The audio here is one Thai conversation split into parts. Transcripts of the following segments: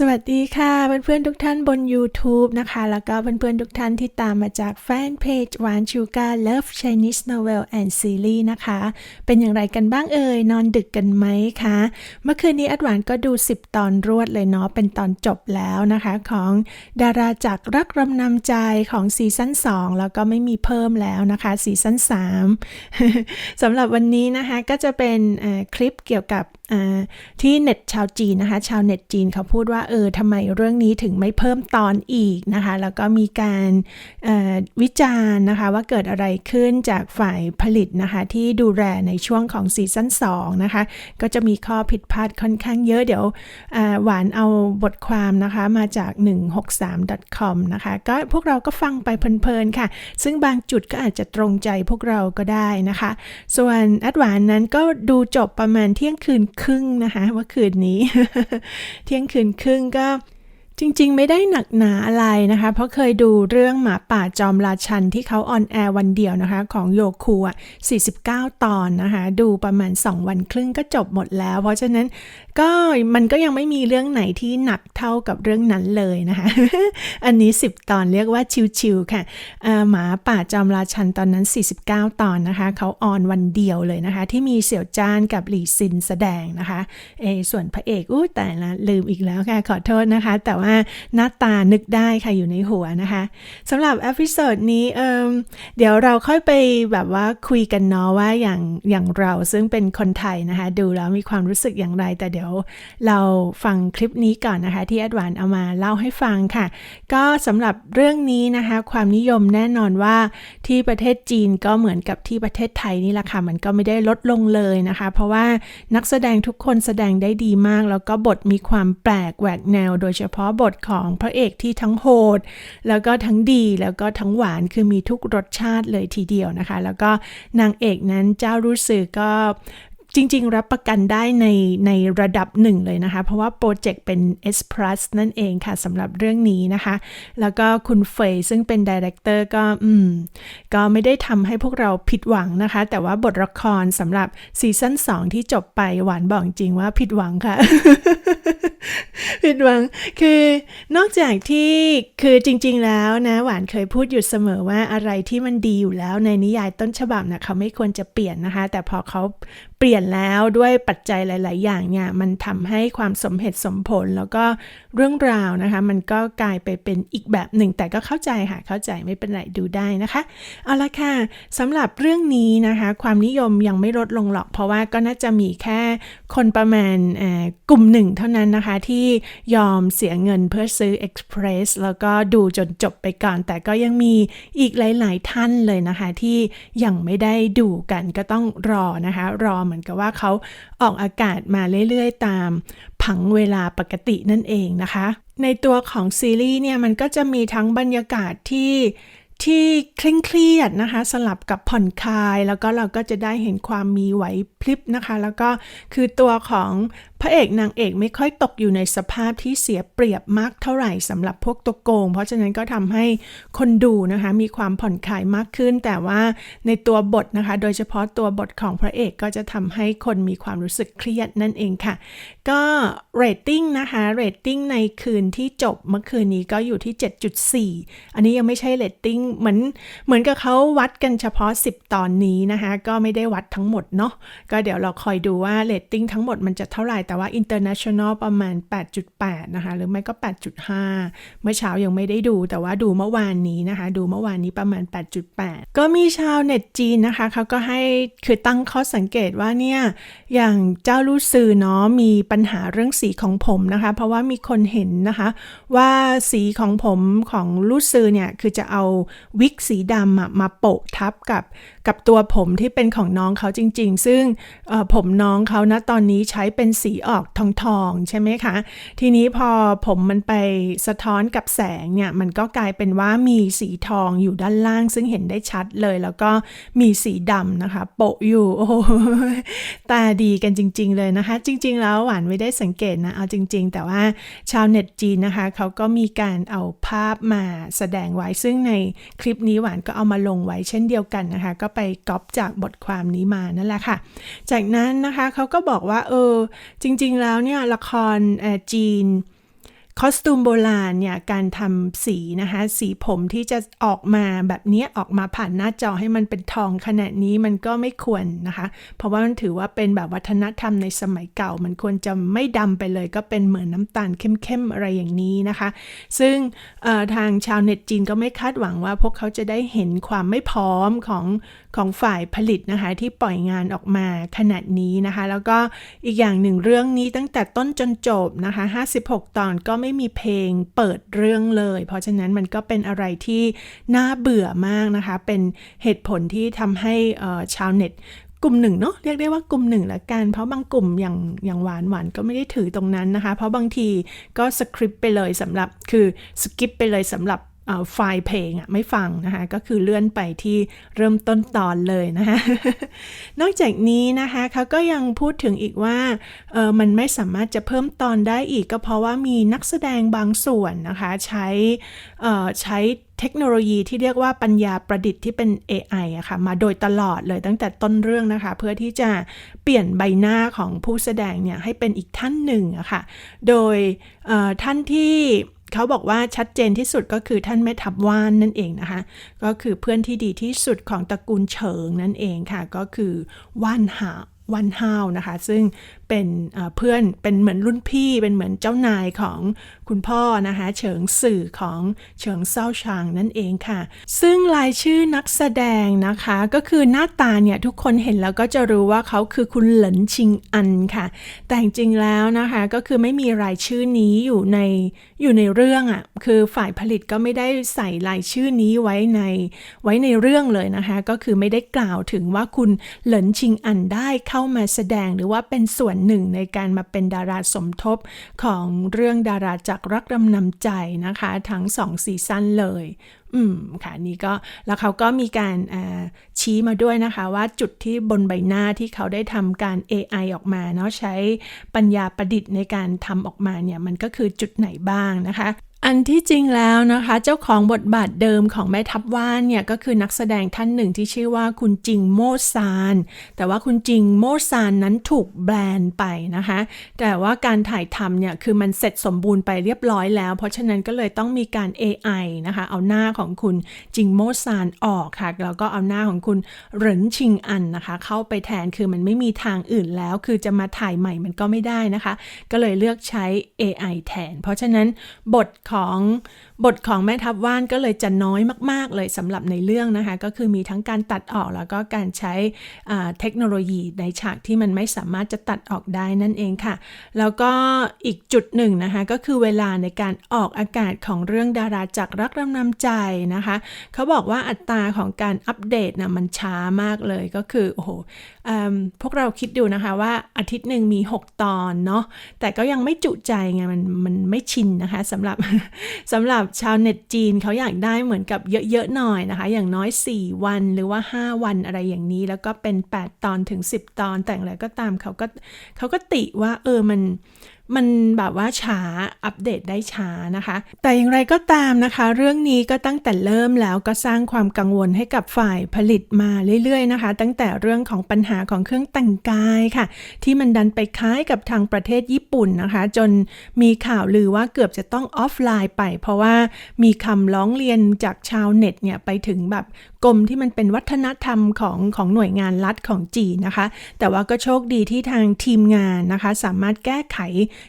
สวัสดีค่ะเพื่อนๆทุกท่านบน YouTube นะคะ แล้วก็เพื่อนๆทุกท่านที่ตามมาจากแฟนเพจหวานชูการ Love Chinese Novel and Series นะคะ เป็นอย่างไรกันบ้างเอ่ย นอนดึกกันไหมคะ เมื่อคืนนี้อัดหวานก็ดู 10 ตอนรวดเลยเนาะ เป็นตอนจบแล้วนะคะ ของดาราจากรักรำนำใจของซีซั่น2 แล้วก็ไม่มีเพิ่มแล้วนะคะซีซั่น3สำหรับวันนี้นะคะก็จะเป็นคลิปเกี่ยวกับที่เน็ตชาวจีนนะคะ ชาวเน็ตจีนเขาพูดว่าเออทำไมเรื่องนี้ถึงไม่เพิ่มตอนอีกนะคะ แล้วก็มีการออวิจารณ์นะคะว่าเกิดอะไรขึ้นจากฝ่ายผลิตนะคะที่ดูแลในช่วงของซีซั่น2นะคะ ก็จะมีข้อผิดพลาดค่อนข้างเยอะเดี๋ยวหวานเอาบทความนะคะมาจาก 163.com นะคะก็พวกเราก็ฟังไปเพลินๆค่ะ ซึ่งบางจุดก็อาจจะตรงใจพวกเราก็ได้นะคะ ส่วนอัดหวานนั้นก็ดูจบประมาณเที่ยงคืนครึ่งนะคะเมื่อคืนนี้ เที่ยงคืนครึ่งก็จริงๆ ไม่ได้หนักหนาอะไรนะคะ เพราะเคยดูเรื่องหมาป่าจอมราชันที่เขาออนแอร์วันเดียวนะคะ ของโยคูอะ49 ตอนนะคะ ดูประมาณ 2 วันครึ่งก็จบหมดแล้ว เพราะฉะนั้น ก็มันก็ยังไม่มีเรื่องไหนที่หนักเท่ากับเรื่องนั้นเลยนะคะ อันนี้ 10 ตอนเรียกว่าชิวๆค่ะหมาป่าจอมราชันตอนนั้น 49 ตอนนะคะ เขาออนวันเดียวเลยนะคะ ที่มีเสี่ยวจ้านกับหลี่ซินแสดงนะคะเอส่วนพระเอกอู้แต่ละลืมอีกแล้วค่ะขอโทษนะคะ แต่ว่าหน้าตานึกได้ค่ะอยู่ในหัวนะคะสำหรับเอพิโซดนี้เอเดี๋ยวเราค่อยไปแบบว่าคุยกันเนาะว่าอย่างอย่างเราซึ่งเป็นคนไทยนะคะ ดูแล้วมีความรู้สึกอย่างไรแต่เดี๋ยวเราฟังคลิปนี้ก่อนนะคะ ที่แอดวานเอามาเล่าให้ฟังค่ะ ก็สำหรับเรื่องนี้นะคะ ความนิยมแน่นอนว่าที่ประเทศจีนก็เหมือนกับที่ประเทศไทยนี่แหละค่ะ มันก็ไม่ได้ลดลงเลยนะคะ เพราะว่านักแสดงทุกคนแสดงได้ดีมาก แล้วก็บทมีความแปลกแหวกแนว โดยเฉพาะบทของพระเอกที่ทั้งโหด แล้วก็ทั้งดีแล้วก็ทั้งหวานคือมีทุกรสชาติเลยทีเดียวนะคะ แล้วก็นางเอกนั้นเจ้ารู้สึกก็ จริง ๆ รับประกันได้ในในระดับหนึ่งเลยนะคะ เพราะว่าโปรเจกต์เป็น S Plus นั่นเองค่ะสำหรับเรื่องนี้นะคะ แล้วก็คุณเฟยซึ่งเป็นดีเรคเตอร์ก็อืมก็ไม่ได้ทำให้พวกเราผิดหวังนะคะ แต่ว่าบทละครสำหรับซีซั่น2 ที่จบไปหวานบอกจริงว่าผิดหวังค่ะ ผิดหวังคือนอกจากที่คือจริง ๆ แล้วนะ หวานเคยพูดอยู่เสมอว่าอะไรที่มันดีอยู่แล้วในนิยายต้นฉบับนะเขาไม่ควรจะเปลี่ยนนะคะ แต่พอเขา เปลี่ยนแล้วด้วยปัจจัยหลาย ๆ อย่างเนี่ยมันทำให้ความสมเหตุสมผลแล้วก็เรื่องราวนะคะ มันก็กลายไปเป็นอีกแบบหนึ่ง แต่ก็เข้าใจค่ะเข้าใจไม่เป็นไรดูได้นะคะเอาละค่ะสำหรับเรื่องนี้นะคะ ความนิยมยังไม่ลดลงหรอก เพราะว่าก็น่าจะมีแค่คนประมาณกลุ่มหนึ่งเท่านั้นนะคะที่ยอมเสียเงินเพื่อซื้อ Express แล้วก็ดูจนจบไปก่อน แต่ก็ยังมีอีกหลาย ๆ ท่านเลยนะคะที่ยังไม่ได้ดูกันก็ต้องรอนะคะรอเหมือนกับว่าเขาออกอากาศมาเรื่อยๆ ตามผังเวลาปกตินั่นเองนะคะ ในตัวของซีรีส์เนี่ยมันก็จะมีทั้งบรรยากาศที่ที่เคร่งเครียดนะคะ สลับกับผ่อนคลาย แล้วก็เราก็จะได้เห็นความมีไหวพริบนะคะ แล้วก็คือตัวของพระเอกนางเอกไม่ค่อยตกอยู่ในสภาพที่เสียเปรียบมากเท่าไหร่สำหรับพวกตัวโกง เพราะฉะนั้นก็ทำให้คนดูนะคะมีความผ่อนคลายมากขึ้น แต่ว่าในตัวบทนะคะ โดยเฉพาะตัวบทของพระเอกก็จะทำให้คนมีความรู้สึกเครียดนั่นเองค่ะ ก็เรตติ้งนะคะเรตติ้งในคืนที่จบเมื่อคืนนี้ก็อยู่ที่ 7.4 อันนี้ยังไม่ใช่เรตติ้งเหมือนเหมือนกับเขาวัดกันเฉพาะ 10 ตอนนี้นะคะก็ไม่ได้วัดทั้งหมดเนาะก็เดี๋ยวเราคอยดูว่าเรตติ้งทั้งหมดมันจะเท่าไหร่แต่ว่า international ประมาณ 8.8 นะคะ หรือไม่ก็ 8.5 เมื่อเช้ายังไม่ได้ดู แต่ว่าดูเมื่อวานนี้นะคะ ดูเมื่อวานนี้ประมาณ 8.8 ก็มีชาวเน็ตจีนนะคะเขาก็ให้คือตั้งข้อสังเกตว่าเนี่ย อย่างเจ้าลู่ซือเนาะมีปัญหาเรื่องสีของผมนะคะ เพราะว่ามีคนเห็นนะคะ ว่าสีของผมของลู่ซือเนี่ยคือจะเอาวิกสีดำมาโปะทับกับกับตัวผมที่เป็นของน้องเขาจริง ๆ ซึ่งผมน้องเขานะตอนนี้ใช้เป็นสีออกทองทองใช่ไหมคะ ทีนี้พอผมมันไปสะท้อนกับแสงเนี่ย มันก็กลายเป็นว่ามีสีทองอยู่ด้านล่าง ซึ่งเห็นได้ชัดเลย แล้วก็มีสีดำนะคะ โปะอยู่โอ้ตาดีกันจริง ๆ เลยนะคะ จริง ๆ แล้วหวานไม่ได้สังเกตนะ เอาจริง ๆ แต่ว่าชาวเน็ตจีนนะคะเขาก็มีการเอาภาพมาแสดงไว้ซึ่งในคลิปนี้หวานก็เอามาลงไว้เช่นเดียวกันนะคะ ก็ไปก๊อปจากบทความนี้มานั่นแหละค่ะ จากนั้นนะคะเขาก็บอกว่าเออจริง ๆ แล้วเนี่ยละครจีน คอสตูมโบราณเนี่ยการทำสีนะคะ สีผมที่จะออกมาแบบนี้ออกมาผ่านหน้าจอให้มันเป็นทองขนาดนี้มันก็ไม่ควรนะคะ เพราะว่ามันถือว่าเป็นแบบวัฒนธรรมในสมัยเก่า มันควรจะไม่ดำไปเลย ก็เป็นเหมือนน้ำตาลเข้มๆอะไรอย่างนี้นะคะ ซึ่งทางชาวเน็ตจีนก็ไม่คาดหวังว่า พวกเขาจะได้เห็นความไม่พร้อมของของฝ่ายผลิตนะคะ ที่ปล่อยงานออกมาขนาดนี้นะคะ แล้วก็อีกอย่างหนึ่งเรื่องนี้ตั้งแต่ต้นจนจบนะคะ 56 ตอนก็ไม่ไม่มีเพลงเปิดเรื่องเลย เพราะฉะนั้นมันก็เป็นอะไรที่น่าเบื่อมากนะคะ เป็นเหตุผลที่ทำให้ชาวเน็ตกลุ่มหนึ่งเนาะเรียกได้ว่ากลุ่มหนึ่งละกัน เพราะบางกลุ่มอย่างอย่างหวานหวานก็ไม่ได้ถือตรงนั้นนะคะ เพราะบางทีก็สคริปต์ไปเลยสำหรับคือสกิปไปเลยสำหรับ ไฟล์เพลงอะไม่ฟังนะคะ ก็คือเลื่อนไปที่เริ่มต้นตอนเลยนะคะ นอกจากนี้นะคะเขาก็ยังพูดถึงอีกว่าเออมันไม่สามารถจะเพิ่มตอนได้อีกก็เพราะว่ามีนักแสดงบางส่วนนะคะ ใช้เอ่อใช้เทคโนโลยีที่เรียกว่าปัญญาประดิษฐ์ที่เป็น AI อะค่ะมาโดยตลอดเลยตั้งแต่ต้นเรื่องนะคะ เพื่อที่จะเปลี่ยนใบหน้าของผู้แสดงเนี่ยให้เป็นอีกท่านหนึ่งอะค่ะ โดยท่านที่ เขาบอกว่าชัดเจนที่สุดก็คือท่านแม่ทัพว่านนั่นเองนะคะ ก็คือเพื่อนที่ดีที่สุดของตระกูลเฉิงนั่นเองค่ะ ก็คือว่านหาว่านฮาวนะคะ ซึ่ง เป็นเพื่อนเป็นเหมือนรุ่นพี่เป็นเหมือนเจ้านายของคุณพ่อนะคะเฉิงสื่อของเฉิงเซาชางนั่นเองค่ะ ซึ่งรายชื่อนักแสดงนะคะก็คือหน้าตาเนี่ยทุกคนเห็นแล้วก็จะรู้ว่าเขาคือคุณเหลินชิงอันค่ะ แต่จริงแล้วนะคะก็คือไม่มีรายชื่อนี้อยู่ในอยู่ในเรื่องอะ่ะคือฝ่ายผลิตก็ไม่ได้ใส่รายชื่อนี้ไว้ในไว้ในเรื่องเลยนะคะ ก็คือไม่ได้กล่าวถึงว่าคุณเหลินชิงอันได้เข้ามาแสดงหรือว่าเป็นส่วนหนึ่งในการมาเป็นดาราสมทบของเรื่องดาราจากรักดำนำใจนะคะ ทั้งสองซีซั่นเลย อืมค่ะนี่ก็แล้วเขาก็มีการาชี้มาด้วยนะคะ ว่าจุดที่บนใบหน้าที่เขาได้ทำการ AI ออกมาเนาะใช้ปัญญาประดิษฐ์ในการทำออกมาเนี่ย มันก็คือจุดไหนบ้างนะคะ อันที่จริงแล้วนะคะ เจ้าของบทบาทเดิมของแม่ทัพว่านเนี่ยก็คือนักแสดงท่านหนึ่งที่ชื่อว่าคุณจิงโมซาน แต่ว่าคุณจิงโมซานนั้นถูกแบรนด์ไปนะคะ แต่ว่าการถ่ายทำเนี่ยคือมันเสร็จสมบูรณ์ไปเรียบร้อยแล้ว เพราะฉะนั้นก็เลยต้องมีการ AI นะคะ เอาหน้าของคุณจิงโมซานออกค่ะ แล้วก็เอาหน้าของคุณเหรินชิงอันนะคะ เข้าไปแทนคือมันไม่มีทางอื่นแล้ว คือจะมาถ่ายใหม่มันก็ไม่ได้นะคะ ก็เลยเลือกใช้ AI แทน เพราะฉะนั้นบทของบทของแม่ทัพว่านก็เลยจะน้อยมาก ๆ เลยสำหรับในเรื่องนะคะ ก็คือมีทั้งการตัดออกแล้วก็การใช้เทคโนโลยีในฉากที่มันไม่สามารถจะตัดออกได้นั่นเองค่ะ แล้วก็อีกจุดหนึ่งนะคะ ก็คือเวลาในการออกอากาศของเรื่องดาราจากรักรำนำใจนะคะ เขาบอกว่าอัตราของการอัปเดตนะมันช้ามากเลยก็คือโอ้โหพวกเราคิดดูนะคะว่าอาทิตย์หนึ่งมี 6 ตอนเนาะแต่ก็ยังไม่จุใจไงมันมันไม่ชินนะคะสำหรับสำหรับชาวเน็ตจีนเขาอยากได้เหมือนกับเยอะๆหน่อยนะคะ อย่างน้อย 4 วันหรือว่า 5 วันอะไรอย่างนี้ แล้วก็เป็น 8 ตอนถึง 10 ตอนแต่งอะไรก็ตามเขาก็เขาก็ติว่าเออมัน มันแบบว่าช้าอัปเดตได้ช้านะคะ แต่อย่างไรก็ตามนะคะ เรื่องนี้ก็ตั้งแต่เริ่มแล้วก็สร้างความกังวลให้กับฝ่ายผลิตมาเรื่อยๆนะคะ ตั้งแต่เรื่องของปัญหาของเครื่องแต่งกายค่ะ ที่มันดันไปคล้ายกับทางประเทศญี่ปุ่นนะคะ จนมีข่าวลือว่าเกือบจะต้องออฟไลน์ไป เพราะว่ามีคำร้องเรียนจากชาวเน็ตเนี่ยไปถึงแบบกรมที่มันเป็นวัฒนธรรมของของหน่วยงานรัฐของจีนนะคะ แต่ว่าก็โชคดีที่ทางทีมงานนะคะ สามารถแก้ไข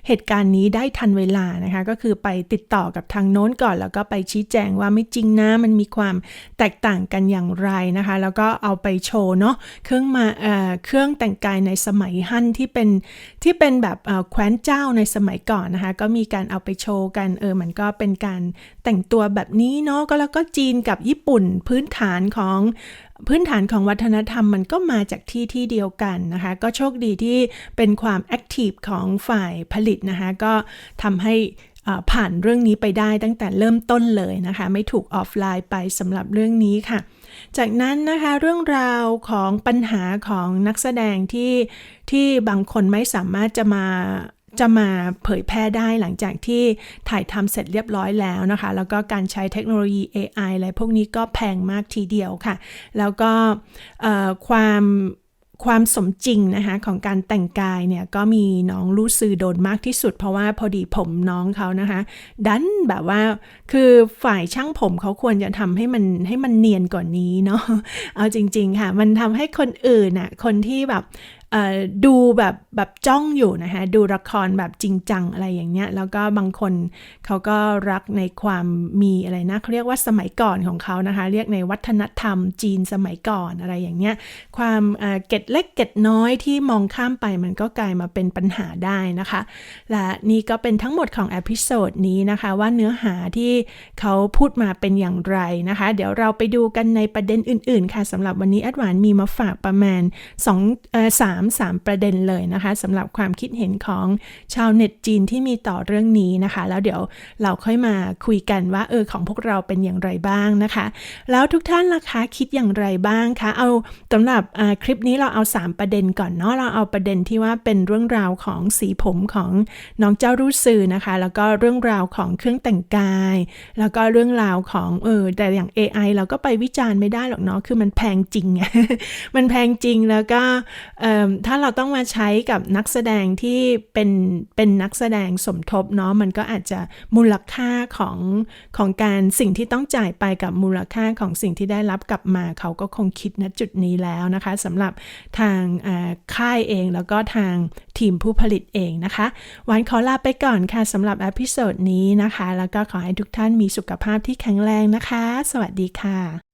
เหตุการณ์นี้ได้ทันเวลานะคะ ก็คือไปติดต่อกับทางโน้นก่อน แล้วก็ไปชี้แจงว่าไม่จริงนะมันมีความแตกต่างกันอย่างไรนะคะ แล้วก็เอาไปโชว์เนาะเครื่องมาเอ่อเครื่องแต่งกายในสมัยฮั่นที่เป็นที่เป็นแบบแคว้นเจ้าในสมัยก่อนนะคะ ก็มีการเอาไปโชว์กันเออมันก็เป็นการแต่งตัวแบบนี้เนาะก็แล้วก็จีนกับญี่ปุ่นพื้นฐานของ พื้นฐานของวัฒนธรรมมันก็มาจากที่ที่เดียวกันนะคะ ก็โชคดีที่เป็นความแอคทีฟของฝ่ายผลิตนะคะ ก็ทำให้ผ่านเรื่องนี้ไปได้ตั้งแต่เริ่มต้นเลยนะคะ ไม่ถูกออฟไลน์ไปสำหรับเรื่องนี้ค่ะ จากนั้นนะคะเรื่องราวของปัญหาของนักแสดงที่ที่บางคนไม่สามารถจะมา จะมาเผยแพร่ได้หลังจากที่ถ่ายทำเสร็จเรียบร้อยแล้วนะคะ แล้วก็การใช้เทคโนโลยี AI อะไรพวกนี้ก็แพงมากทีเดียวค่ะ แล้วก็ความความสมจริงนะคะของการแต่งกายเนี่ยก็มีน้องลูซือโดนมากที่สุด เพราะว่าพอดีผมน้องเขานะคะดันแบบว่าคือฝ่ายช่างผมเขาควรจะทำให้มันให้มันเนียนกว่านนี้เนาะเอาจริง ๆ ค่ะ มันทำให้คนอื่นน่ะคนที่แบบ ดูแบบแบบจ้องอยู่นะคะดูละครแบบจริงจังอะไรอย่างเงี้ยแล้วก็บางคนเขาก็รักในความมีอะไรนะเขาเรียกว่าสมัยก่อนของเขานะคะ เรียกในวัฒนธรรมจีนสมัยก่อนอะไรอย่างเงี้ยความเเก็ดเล็กเก็ดน้อยที่มองข้ามไปมันก็กลายมาเป็นปัญหาได้นะคะ และนี่ก็เป็นทั้งหมดของอพิโซดนี้นะคะว่าเนื้อหาที่เขาพูดมาเป็นอย่างไรนะคะ เดี๋ยวเราไปดูกันในประเด็นอื่น ๆ ค่ะสำหรับวันนี้แอดวานมีมาฝากประมาณ2เอ่อ3 3ประเด็นเลยนะคะสำหรับความคิดเห็นของชาวเน็ตจีนที่มีต่อเรื่องนี้นะคะ แล้วเดี๋ยวเราค่อยมาคุยกันว่าเออของพวกเราเป็นอย่างไรบ้างนะคะ แล้วทุกท่านล่ะคะคิดอย่างไรบ้างคะเอาสำหรับคลิปนี้เราเอา 3 ประเด็นก่อนเนาะเราเอาประเด็นที่ว่าเป็นเรื่องราวของสีผมของน้องเจ้ารู้สื่อนะคะ แล้วก็เรื่องราวของเครื่องแต่งกาย แล้วก็เรื่องราวของเออแต่อย่าง AI เราก็ไปวิจารณ์ไม่ได้หรอกเนาะคือมันแพงจริง มันแพงจริงแล้วก็เอิ่มถ้าเราต้องมาใช้กับนักแสดงที่เป็นเป็นนักแสดงสมทบเนาะมันก็อาจจะมูลค่าของของการสิ่งที่ต้องจ่ายไปกับมูลค่าของสิ่งที่ได้รับกลับมาเขาก็คงคิดณจุดนี้แล้วนะคะสำหรับทางค่ายเองแล้วก็ทางทีมผู้ผลิตเองนะคะหวานขอลาไปก่อนค่ะสำหรับอพิโซดนี้นะคะ แล้วก็ขอให้ทุกท่านมีสุขภาพที่แข็งแรงนะคะ สวัสดีค่ะ